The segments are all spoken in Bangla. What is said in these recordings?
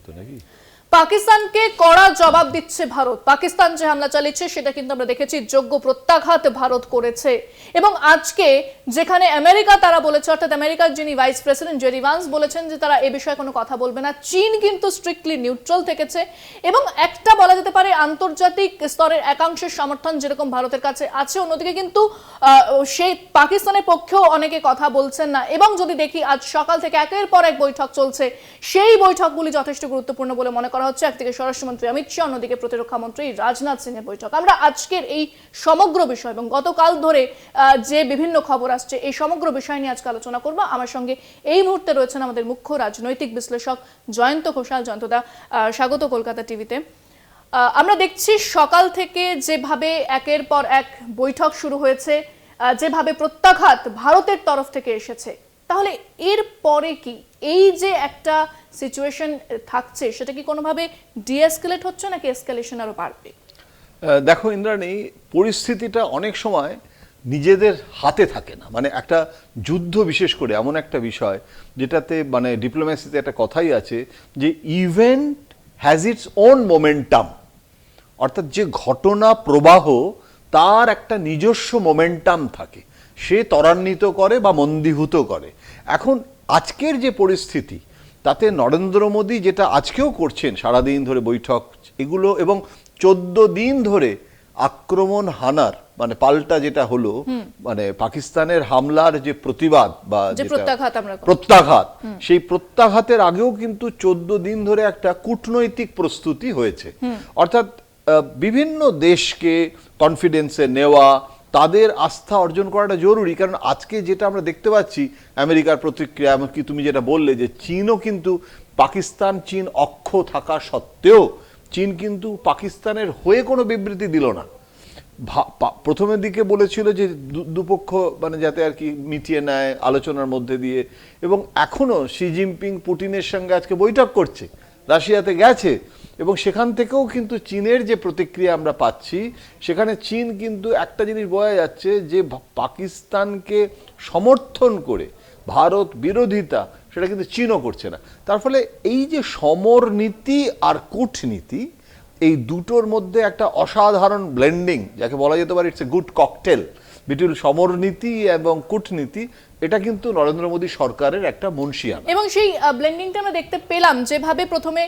তো নাকি পাকিস্তানকে কড়া জবাব দিচ্ছে ভারত। পাকিস্তান যে হামলা চালিয়েছে, সেটা কিন্তু আমরা দেখেছি যোগ্য প্রত্যাঘাত ভারত করেছে। এবং আজকে যেখানে আমেরিকা তারা বলেছে, অর্থাৎ আমেরিকার যিনি ভাইস প্রেসিডেন্ট জেরি ভান্স বলেছেন যে তারা এ বিষয়ে কোনো কথা বলবে না। চীন কিন্তু স্ট্রিক্টলি নিউট্রাল থেকেছে এবং একটা বলা যেতে পারে আন্তর্জাতিক স্তরের একাংশের সমর্থন যেরকম ভারতের কাছে আছে, অন্যদিকে কিন্তু সেই পাকিস্তানের পক্ষেও অনেকে কথা বলছেন না। এবং যদি দেখি, আজ সকাল থেকে একের পর এক বৈঠক চলছে, সেই বৈঠকগুলি যথেষ্ট গুরুত্বপূর্ণ বলে মনে করা হচ্ছে একদিকে স্বরাষ্ট্রমন্ত্রী অমিত শাহ, অন্যদিকে প্রতিরক্ষা মন্ত্রী রাজনাথ সিং এর বৈঠক। আমরা আজকের এই সমগ্র বিষয় এবং গতকাল ধরে যে বিভিন্ন খবর আসছে, এই সমগ্র বিষয় নিয়ে আজকে আলোচনা করব। আমার সঙ্গে এই মুহূর্তে রয়েছেন আমাদের মুখ্য রাজনৈতিক বিশ্লেষক জয়ন্ত ঘোষাল। জয়ন্তদা স্বাগত কলকাতা টিভিতে। আমরা দেখছি সকাল থেকে যেভাবে একের পর এক বৈঠক শুরু হয়েছে যেভাবে প্রত্যাঘাত ভারতের তরফ থেকে এসেছে তাহলে এর পরে কি? এই যে একটা সিচুয়েশন থাকছে, সেটা কি কোনোভাবে ডিএসকেলেট হচ্ছে নাকি এসকেলেশন আরও বাড়বে? দেখো ইন্দ্রাণী পরিস্থিতিটা অনেক সময় নিজেদের হাতে থাকে না। মানে একটা যুদ্ধ বিশেষ করে এমন একটা বিষয়, যেটাতে মানে ডিপ্লোম্যাসিতে একটা কথাই আছে যে event has its own momentum অর্থাৎ যে ঘটনা প্রবাহ, তার একটা নিজস্ব মোমেন্টাম থাকে। সে ত্বরান্বিত করে বা মন্দীভূত করে। এখন আজকের যে পরিস্থিতি তাতে নরেন্দ্র মোদী যেটা আজকেও করছেন সারাদিন ধরে বৈঠক এগুলো এবং চোদ্দ দিন ধরে আক্রমণ হানার মানে পাল্টা যেটা হলো মানে পাকিস্তানের হামলার যে প্রতিবাদ বা যে প্রত্যাঘাত সেই প্রত্যাঘাতের আগেও কিন্তু চোদ্দ দিন ধরে একটা কূটনৈতিক প্রস্তুতি হয়েছে। অর্থাৎ বিভিন্ন দেশকে কনফিডেন্সে নেওয়া তাদের আস্থা অর্জন করাটা জরুরি, কারণ আজকে যেটা আমরা দেখতে পাচ্ছি, আমেরিকার প্রতিক্রিয়া, এমনকি তুমি যেটা বললে যে চীনও কিন্তু পাকিস্তান, চীন অক্ষ থাকা সত্ত্বেও চীন কিন্তু পাকিস্তানের হয়ে কোনো বিবৃতি দিল না। প্রথমের দিকে বলেছিল যে দুপক্ষ মানে যাতে আর কি মিটিয়ে নেয় আলোচনার মধ্যে দিয়ে, এবং এখনও শি জিনপিং পুটিনের সঙ্গে আজকে বৈঠক করছে। রাশিয়াতে গেছে এবং সেখান থেকেও কিন্তু চীনের যে প্রতিক্রিয়া আমরা পাচ্ছি, সেখানে চীন কিন্তু একটা জিনিস বোঝা যাচ্ছে যে পাকিস্তানকে সমর্থন করে ভারত বিরোধিতা, সেটা কিন্তু চীনও করছে না। তার ফলে এই যে সমরনীতি আর কূটনীতি, এই দুটোর মধ্যে একটা অসাধারণ ব্লেন্ডিং যাকে বলা যেতে পারে it's a good cocktail between সমরনীতি এবং কূটনীতি এটা কিন্তু নরেন্দ্র মোদী সরকারের একটা মনসিয়ান। এবং সেই ব্লেন্ডিংটা আমরা দেখতে পেলাম যেভাবে প্রথমে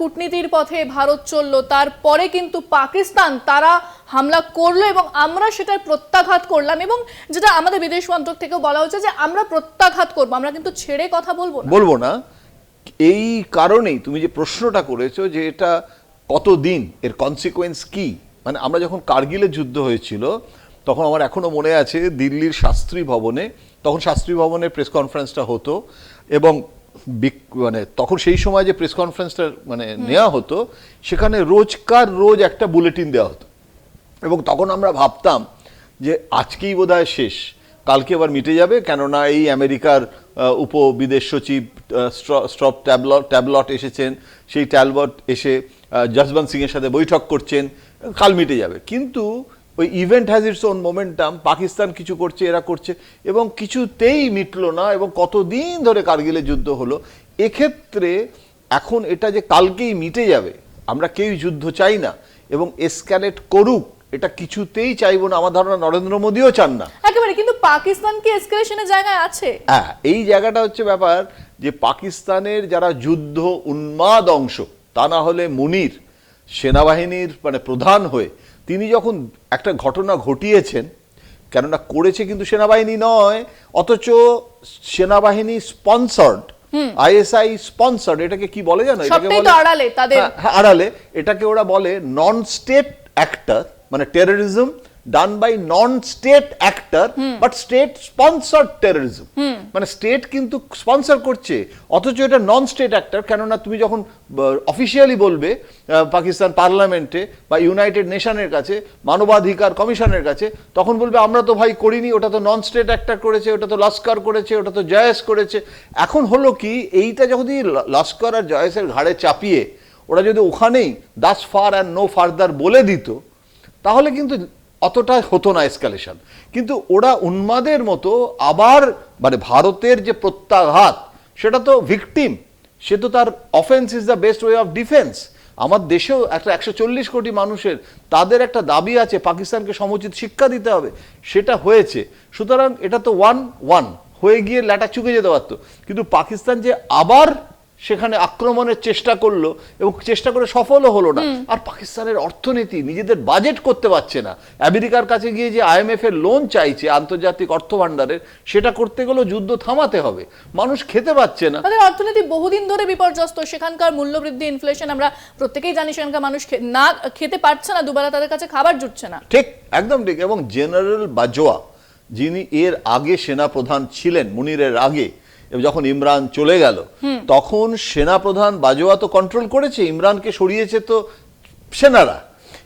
কূটনীতির পথে ভারত চলল তারপরে কিন্তু পাকিস্তান তারা হামলা করল এবং আমরা সেটার প্রত্যাঘাত করলাম এবং যেটা আমাদের বিদেশ মন্ত্রক থেকেও বলা হচ্ছে যে আমরা প্রত্যাঘাত করব আমরা কিন্তু ছেড়ে কথা বলব না। বলব না। এই কারণেই তুমি যে প্রশ্নটা করেছ যে এটা কতদিন এর কনসিকোয়েন্স কি? মানে আমরা যখন কার্গিলের যুদ্ধ হয়েছিল তখন আমার এখনও মনে আছে দিল্লির শাস্ত্রী ভবনে তখন শাস্ত্রী ভবনে প্রেস কনফারেন্সটা হতো এবং মানে তখন সেই সময় যে প্রেস কনফারেন্সটা মানে নেওয়া হতো সেখানে রোজকার রোজ একটা বুলেটিন দেওয়া হতো। এবং তখন আমরা ভাবতাম যে আজকেই বোধহয় শেষ কালকে আবার মিটে যাবে কেননা এই আমেরিকার উপ বিদেশ সচিব স্টপ ট্যাবলট ট্যাবলট এসেছেন সেই ট্যাবলট এসে জসবন্ত সিং এর সাথে বৈঠক করছেন কাল মিটে যাবে। কিন্তু ওই event has its own momentum Pakistan কিছু করছে এরা করছে এবং কিছুতেই মিটলো না এবং কতদিন ধরে কার্গিলের যুদ্ধ হলো এক্ষেত্রে এখন এটা যে কালকেই মিটে যাবে আমরা কেউই যুদ্ধ চাই না এবং এসক্যালেট করুক এটা কিছুতেই চাইব না আমার ধারণা নরেন্দ্র মোদীও চান না। একেবারে কিন্তু পাকিস্তান কি এসকেলেশনের জায়গায় আছে? হ্যাঁ এই জায়গাটা হচ্ছে ব্যাপার যে পাকিস্তানের যারা যুদ্ধ উন্মাদ অংশ তা না হলে মুনির সেনাবাহিনীর মানে প্রধান হয়ে তিনি যখন একটা ঘটনা ঘটিয়েছেন কেননা করেছে কিন্তু সেনাবাহিনী নয় অথচ সেনাবাহিনী স্পন্সর্ড আইএসআই স্পন্সর্ড এটাকে কি বলে জানো? এটাকে বলে- আড়ালে তাদের। হ্যাঁ, আড়ালে। এটাকে ওরা বলে নন স্টেট অ্যাক্টর মানে terrorism done by non state actor but state sponsored terrorism মানে স্টেট কিন্তু স্পন্সর করছে অথচ এটা নন স্টেট অ্যাক্টর কেননা তুমি যখন অফিসিয়ালি বলবে পাকিস্তান পার্লামেন্টে বা ইউনাইটেড নেশনের কাছে মানবাধিকার কমিশনের কাছে তখন বলবে আমরা তো ভাই করিনি ওটা তো নন স্টেট অ্যাক্টর করেছে ওটা তো লস্কর করেছে ওটা তো জয়েস করেছে। এখন হলো কি এইটা যখন লস্কর আর জয়েসের ঘাড়ে চাপিয়ে ওরা যদি ওখানেই thus far and no further বলে দিত তাহলে কিন্তু অতটা হতো না এসকালেশন কিন্তু ওরা উন্মাদের মতো আবার মানে ভারতের যে প্রত্যাঘাত, সেটা তো ভিকটিম সে তো তার offence is the best way of defence আমার দেশেও একটা একশো চল্লিশ কোটি মানুষের, তাদের একটা দাবি আছে, পাকিস্তানকে সমুচিত শিক্ষা দিতে হবে। সেটা হয়েছে। সুতরাং এটা তো ওয়ান ওয়ান হয়ে গিয়ে ল্যাটা চুকে যেতে পারতো। কিন্তু পাকিস্তান যে আবার সেখানে আক্রমণের চেষ্টা করল এবং চেষ্টা করে সফলও হলো না। আর পাকিস্তানের অর্থনীতি নিজেদের বাজেট করতে পারছে না। আমেরিকার কাছে গিয়ে যে আইএমএফ এর লোন চাইছে আন্তর্জাতিক অর্থ ভাণ্ডারের সেটা করতে গেলেও যুদ্ধ থামাতে হবে। মানুষ খেতে পাচ্ছে না। তাদের অর্থনীতি বহুদিন ধরে বিপর্যস্ত। সেখানকার মূল্যবৃদ্ধি ইনফ্লেশন আমরা প্রত্যেকেই জানি সেখানকার মানুষ না খেতে পারছে না দুবেলা তাদের কাছে খাবার জুটছে না। ঠিক একদম ঠিক। এবং জেনারেল বাজোয়া যিনি এর আগে সেনা প্রধান ছিলেন মুনিরের আগে যখন ইমরান চলে গেল তখন সেনা প্রধান বাজোয়া তো কন্ট্রোল করেছে ইমরানকে সরিয়েছে তো সেনারা।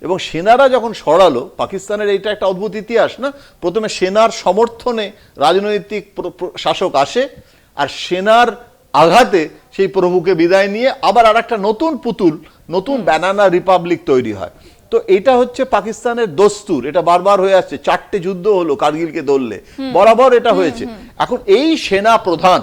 এবং সেনারা যখন সরালো পাকিস্তানের এইটা একটা অদ্ভুত ইতিহাস না? প্রথমে সেনার সমর্থনে রাজনৈতিক শাসক আসে আর সেনার আঘাতে সেই প্রভুকে বিদায় নিয়ে আবার আর একটা নতুন পুতুল নতুন ব্যানানা রিপাবলিক তৈরি হয়। তো এটা হচ্ছে পাকিস্তানের দস্তুর এটা বারবার হয়ে আসছে। চারটে যুদ্ধ হলো কার্গিলকে ধরলে। বরাবর এটা হয়েছে। এখন এই সেনা প্রধান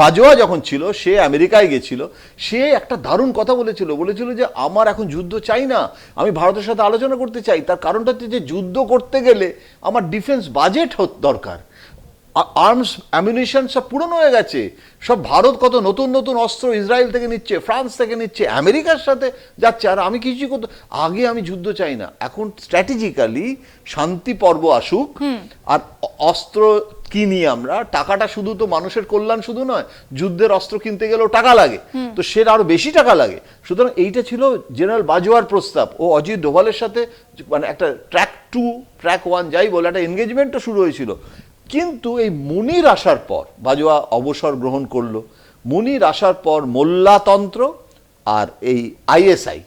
বাজোয়া যখন ছিল সে আমেরিকায় গেছিল সে একটা দারুণ কথা বলেছিল। বলেছিল যে আমার এখন যুদ্ধ চাই না আমি ভারতের সাথে আলোচনা করতে চাই। তার কারণটা হচ্ছে যে যুদ্ধ করতে গেলে আমার ডিফেন্স বাজেট দরকার। আর্মস অ্যামিউনিশন সব পুরনো হয়ে গেছে। সব ভারত কত নতুন নতুন অস্ত্র ইসরায়েল থেকে নিচ্ছে ফ্রান্স থেকে নিচ্ছে আমেরিকার সাথে যাচ্ছে। আর আমি কিছু করতে আগে আমি যুদ্ধ চাই না। এখন স্ট্র্যাটেজিক্যালি শান্তি পর্ব আসুক। আর অস্ত্র কিনি আমরা। টাকাটা শুধু তো মানুষের কল্যাণ শুধু নয় যুদ্ধের অস্ত্র কিনতে গেলেও টাকা লাগে। তো সেটা আরও বেশি টাকা লাগে। সুতরাং এইটা ছিল জেনারেল বাজোয়ার প্রস্তাব। ও অজিত ডোভালের সাথে মানে একটা ট্র্যাক টু ট্র্যাক ওয়ান যাই বলে একটা এনগেজমেন্টও শুরু হয়েছিল। কিন্তু এই মুনির আসার পর বাজোয়া অবসর গ্রহণ করল। মুনির আসার পর মোল্লাতন্ত্র আর এই আইএসআই,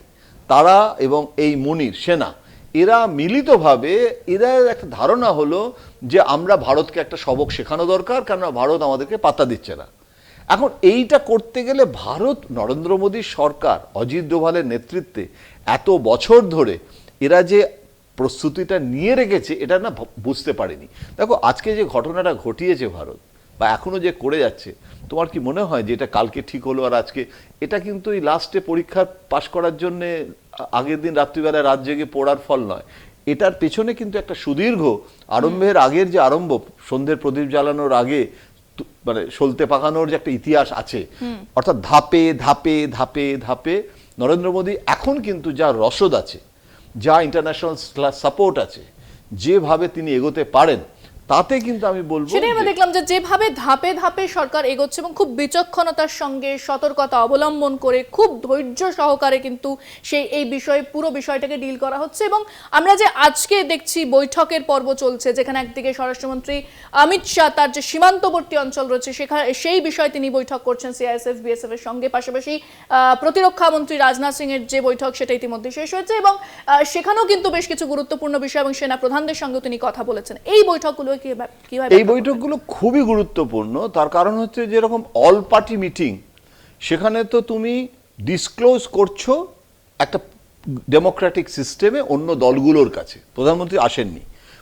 তারা এবং এই মুনির সেনা, এরা মিলিতভাবে এরা একটা ধারণা হলো যে আমরা ভারতকে একটা সবক শেখানো দরকার, কেননা ভারত আমাদেরকে পাত্তা দিচ্ছে না। এখন এইটা করতে গেলে ভারত, নরেন্দ্র মোদীর সরকার অজিত ডোভালের নেতৃত্বে এত বছর ধরে এরা যে প্রস্তুতিটা নিয়ে রেখেছে এটা না বুঝতে পারেনি। দেখো আজকে যে ঘটনাটা ঘটিয়েছে ভারত বা এখনও যে করে যাচ্ছে তোমার কি মনে হয় যে এটা কালকে ঠিক হলো আর আজকে? এটা কিন্তু এই লাস্টে পরীক্ষা পাশ করার জন্য আগের দিন রাত্রিবেলা রাত জেগে পড়ার ফল নয়। এটার পেছনে কিন্তু একটা সুদীর্ঘ আরম্ভের আগের যে আরম্ভ সন্ধ্যের প্রদীপ জ্বালানোর আগে মানে সলতে পাকানোর যে একটা ইতিহাস আছে অর্থাৎ ধাপে ধাপে ধাপে ধাপে নরেন্দ্র মোদী এখন কিন্তু যা রসদ আছে যা ইন্টারন্যাশনাল সাপোর্ট আছে যেভাবে তিনি এগোতে পারেন তাতে কিন্তু আমি বলব সেটাই আমরা দেখলাম যে যেভাবে ধাপে ধাপে সরকার এগোচ্ছে এবং খুব বিচক্ষণতার সঙ্গে সতর্কতা অবলম্বন করে খুব ধৈর্য সহকারে কিন্তু সেই এই বিষয়ে পুরো বিষয়টাকে ডিল করা হচ্ছে এবং আমরা যে আজকে দেখছি বৈঠকের পর্ব চলছে যেখানে একদিকে স্বরাষ্ট্রমন্ত্রী অমিত শাহ তার যে সীমান্তবর্তী অঞ্চল রয়েছে সেখানে সেই বিষয়ে তিনি বৈঠক করছেন সিআইএসএফ বিএসএফ এর সঙ্গে। পাশাপাশি আহ, প্রতিরক্ষা মন্ত্রী রাজনাথ সিং এর যে বৈঠক সেটা ইতিমধ্যে শেষ হয়েছে এবং সেখানেও কিন্তু বেশ কিছু গুরুত্বপূর্ণ বিষয় এবং সেনা প্রধানদের সঙ্গে তিনি কথা বলেছেন। এই বৈঠকগুলো কীভাবে এই বৈঠকগুলো খুবই গুরুত্বপূর্ণ। তার কারণ হচ্ছে যেরকম অল পার্টি মিটিং সেখানে তো তুমি ডিসক্লোজ করছ একটা ডেমোক্রেটিক সিস্টেমে অন্য দলগুলোর কাছে। প্রধানমন্ত্রী আসেননি।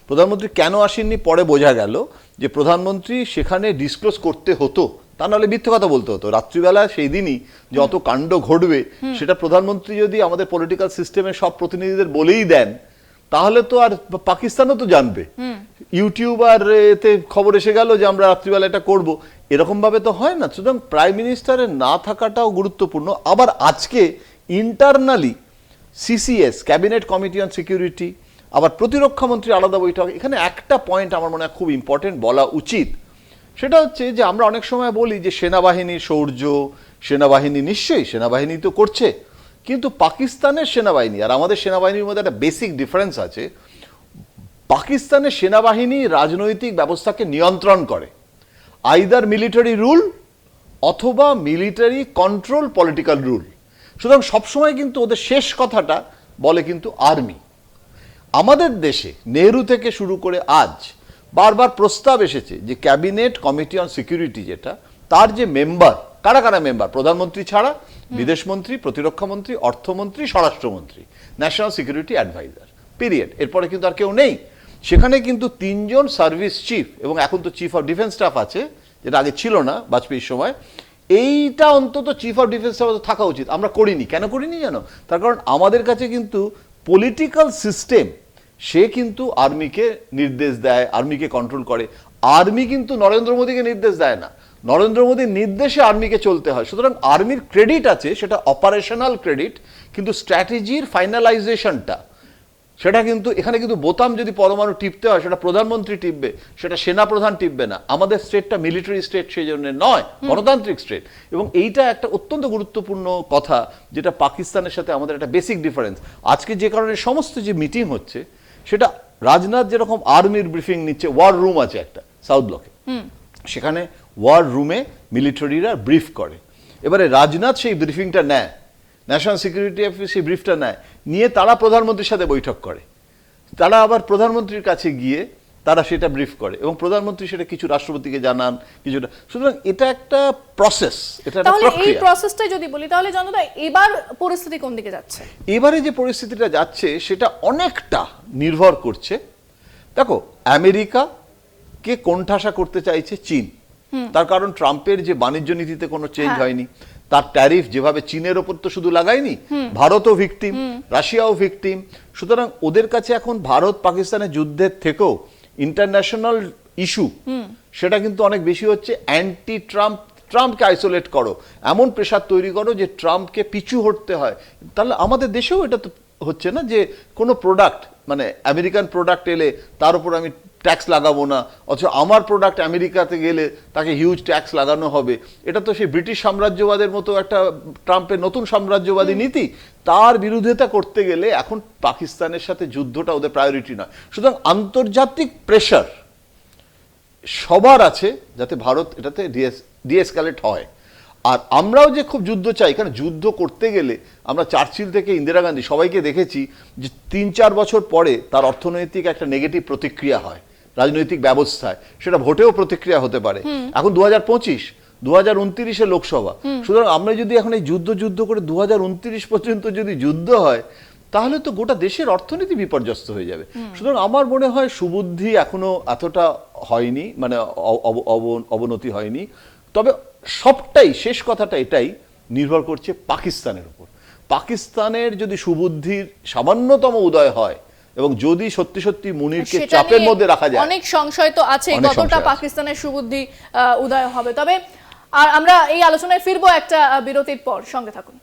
প্রধানমন্ত্রী কেন আসেননি পরে বোঝা গেল যে প্রধানমন্ত্রী সেখানে ডিসক্লোজ করতে হতো। তা নাহলে মিথ্যে কথা বলতে হতো। রাত্রিবেলা সেই দিনই যে অত কাণ্ড ঘটবে সেটা প্রধানমন্ত্রী যদি আমাদের পলিটিক্যাল সিস্টেমের সব প্রতিনিধিদের বলেই দেন তাহলে তো আর পাকিস্তানও তো জানবে। ইউটিউব আর এতে খবর এসে গেল যে আমরা রাত্রিবেলা এটা করব। এরকম ভাবে তো হয় না। সুতরাং প্রাইম মিনিস্টারের না থাকাটাও গুরুত্বপূর্ণ। আবার আজকে internally CCS, cabinet committee on security, আবার প্রতিরক্ষা মন্ত্রী আলাদা বৈঠক, এখানে একটা পয়েন্ট আমার মনে হয় খুব ইম্পর্টেন্ট বলা উচিত। সেটা হচ্ছে যে আমরা অনেক সময় বলি যে সেনাবাহিনীর শৌর্য, সেনাবাহিনী নিশ্চয়ই সেনাবাহিনী তো করছে। কিন্তু পাকিস্তানের সেনাবাহিনী, আর আমাদের সেনাবাহিনীর মধ্যে একটা বেসিক ডিফারেন্স আছে, পাকিস্তানের সেনাবাহিনী রাজনৈতিক ব্যবস্থাকে নিয়ন্ত্রণ করে। আইদার মিলিটারি রুল অথবা মিলিটারি কন্ট্রোল পলিটিক্যাল রুল সুতরাং সবসময় কিন্তু ওদের শেষ কথাটা বলে কিন্তু আর্মি আমাদের দেশে নেহরু থেকে শুরু করে আজ বারবার প্রস্তাব এসেছে যে ক্যাবিনেট কমিটি অন সিকিউরিটি যেটা, তার যে মেম্বার কারা কারা মেম্বার? প্রধানমন্ত্রী ছাড়া, বিদেশমন্ত্রী প্রতিরক্ষা মন্ত্রী অর্থমন্ত্রী, স্বরাষ্ট্রমন্ত্রী ন্যাশনাল সিকিউরিটি অ্যাডভাইজার পিরিয়ড এরপরে কিন্তু আর কেউ নেই। সেখানে কিন্তু তিনজন সার্ভিস চিফ এবং এখন তো চিফ অফ ডিফেন্স স্টাফ আছে, যেটা আগে ছিল না বাজপেয়ীর সময়। এইটা অন্তত চিফ অফ ডিফেন্স স্টাফ থাকা উচিত। আমরা করিনি। কেন করিনি জানো? তার কারণ আমাদের কাছে কিন্তু পলিটিক্যাল সিস্টেম সে কিন্তু আর্মিকে নির্দেশ দেয় আর্মিকে কন্ট্রোল করে। আর্মি কিন্তু নরেন্দ্র মোদীকে নির্দেশ দেয় না। নরেন্দ্র মোদীর নির্দেশে আর্মিকে চলতে হয়। সুতরাং আর্মির ক্রেডিট আছে সেটা অপারেশনাল ক্রেডিট কিন্তু স্ট্র্যাটেজির ফাইনালাইজেশনটা সেটা কিন্তু এখানে কিন্তু বোতাম যদি পরমাণু টিপতে হয় সেটা প্রধানমন্ত্রী টিপবে সেটা সেনা প্রধান টিপবে না। আমাদের স্টেটটা মিলিটারি স্টেট সেই জন্য নয় গণতান্ত্রিক স্টেট এবং এইটা একটা অত্যন্ত গুরুত্বপূর্ণ কথা যেটা পাকিস্তানের সাথে আমাদের একটা বেসিক ডিফারেন্স আজকে যে কারণে সমস্ত যে মিটিং হচ্ছে সেটা রাজনাথ যেরকম আর্মির ব্রিফিং নিচ্ছে ওয়ার রুম আছে একটা সাউথ ব্লকে সেখানে ওয়ার রুমে মিলিটারিরা ব্রিফ করে। এবারে রাজনাথ সেই ব্রিফিংটা নেয়। ন্যাশনাল সিকিউরিটি অফিস সেই ব্রিফটা নেয়। নিয়ে তারা প্রধানমন্ত্রীর সাথে বৈঠক করে। তারা আবার প্রধানমন্ত্রীর কাছে গিয়ে তারা সেটা ব্রিফ করে এবং প্রধানমন্ত্রী সেটা কিছু রাষ্ট্রপতিকে জানান কিছুটা। সুতরাং এটা একটা প্রসেস এটা একটা এই প্রসেসটাই যদি বলি তাহলে জনতা এবার পরিস্থিতি কোন দিকে যাচ্ছে? এবারে যে পরিস্থিতিটা যাচ্ছে সেটা অনেকটা নির্ভর করছে। দেখো আমেরিকা কে কোণঠাসা করতে চাইছে চীন। তার কারণ ট্রাম্পের যে বাণিজ্য নীতিতে কোনো চেঞ্জ হ্যাঁ। হয়নি তার ট্যারিফ যেভাবে চীনের ওপর তো শুধু লাগায়নি ভারতও ভিকটিম রাশিয়াও ভিকটিম সুতরাং ওদের কাছে এখন ভারত পাকিস্তানের যুদ্ধের থেকেও ইন্টারন্যাশনাল ইস্যু সেটা কিন্তু অনেক বেশি হচ্ছে। অ্যান্টি ট্রাম্প ট্রাম্পকে আইসোলেট করো। এমন প্রেশার তৈরি করো যে ট্রাম্পকে পিছু হটতে হয়। তাহলে আমাদের দেশেও এটা তো হচ্ছে না যে কোনো প্রোডাক্ট মানে আমেরিকান প্রোডাক্ট এলে তার উপর আমি ট্যাক্স লাগাবো না। অথচ আমার প্রোডাক্ট আমেরিকাতে গেলে তাকে হিউজ ট্যাক্স লাগানো হবে। এটা তো সেই ব্রিটিশ সাম্রাজ্যবাদের মতো একটা ট্রাম্পের নতুন সাম্রাজ্যবাদী নীতি। তার বিরোধিতা করতে গেলে এখন পাকিস্তানের সাথে যুদ্ধটা ওদের প্রায়োরিটি নয়। সুতরাং আন্তর্জাতিক প্রেশার সবার আছে যাতে ভারত এটাতে ডিএস ডিএসকালেট হয়। আর আমরাও যে খুব যুদ্ধ চাই কারণ যুদ্ধ করতে গেলে আমরা চার্চিল থেকে ইন্দিরা গান্ধী সবাইকে দেখেছি যে তিন চার বছর পরে তার অর্থনৈতিক একটা নেগেটিভ প্রতিক্রিয়া হয়। রাজনৈতিক ব্যবস্থায় সেটা ভোটেও প্রতিক্রিয়া হতে পারে। এখন দু হাজার পঁচিশ দু হাজার উনত্রিশে লোকসভা। সুতরাং আমরা যদি এখন এই যুদ্ধ যুদ্ধ করে দু হাজার উনত্রিশ পর্যন্ত যদি যুদ্ধ হয় তাহলে তো গোটা দেশের অর্থনীতি বিপর্যস্ত হয়ে যাবে। সুতরাং আমার মনে হয় সুবুদ্ধি এখনও এতটা হয়নি মানে অবনতি হয়নি। তবে সবটাই শেষ কথাটা এটাই নির্ভর করছে পাকিস্তানের উপর। পাকিস্তানের যদি সুবুদ্ধির সামান্যতম উদয় হয় এবং যদি সত্যি সত্যি মুনিরকে চাপের মধ্যে রাখা যায় অনেক সংশয় তো আছে কতটা পাকিস্তানের সুবুদ্ধি আহ, উদয় হবে। তবে আর আমরা এই আলোচনায় ফিরবো একটা বিরতির পর। সঙ্গে থাকুন।